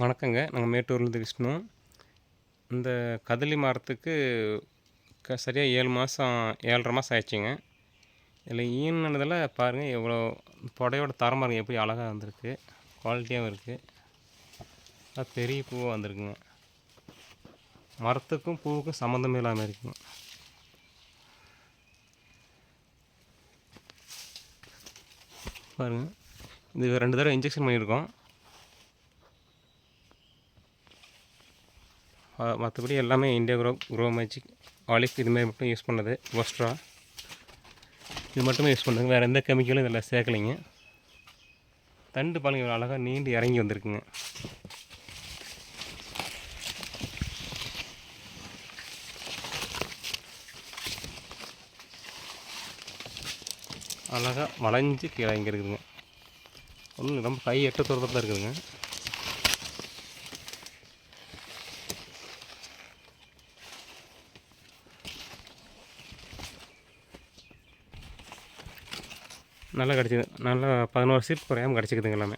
வணக்கங்க. நாங்கள் மேட்டூர்லேருந்து விஷ்ணு. இந்த கதலி மரத்துக்கு க சரியாக ஏழு மாதம் ஏழரை மாதம் ஆயிடுச்சுங்க. இதில் ஈனதில் பாருங்கள் எவ்வளோ புடையோட தரம் பாருங்கள் எப்படி அழகாக வந்திருக்கு. குவாலிட்டியாகவும் இருக்குது நல்லா பெரிய பூவாக வந்திருக்குங்க. மரத்துக்கும் பூவுக்கும் சம்மந்தமே இல்லாமல் இருக்குங்க. பாருங்கள் இது ரெண்டு தடவை இன்ஜெக்ஷன் பண்ணியிருக்கோம். மற்றபடி எல்லாமே இந்தியா குரோ குரோ மேஜிக் ஆலிஃப் இதுமாதிரி மட்டும் யூஸ் பண்ணது. ஒஸ்ட்ரா இது மட்டுமே யூஸ் பண்ணுங்க வேறு எந்த கெமிக்கலும் இதில் சேர்க்கலைங்க. தண்டு பாருங்க இவ்வளோ அழகாக நீண்டு இறங்கி வந்திருக்குங்க. அழகாக வளைஞ்சு கீழே இங்கே இருக்குதுங்க. ஒன்றும் ரொம்ப கை எட்ட தூரத்தில் தான் இருக்குதுங்க. நல்லா கிடச்சிது. நல்லா பதினோரு சீட் குறையாமல் கிடச்சிக்குதுங்க எல்லாமே.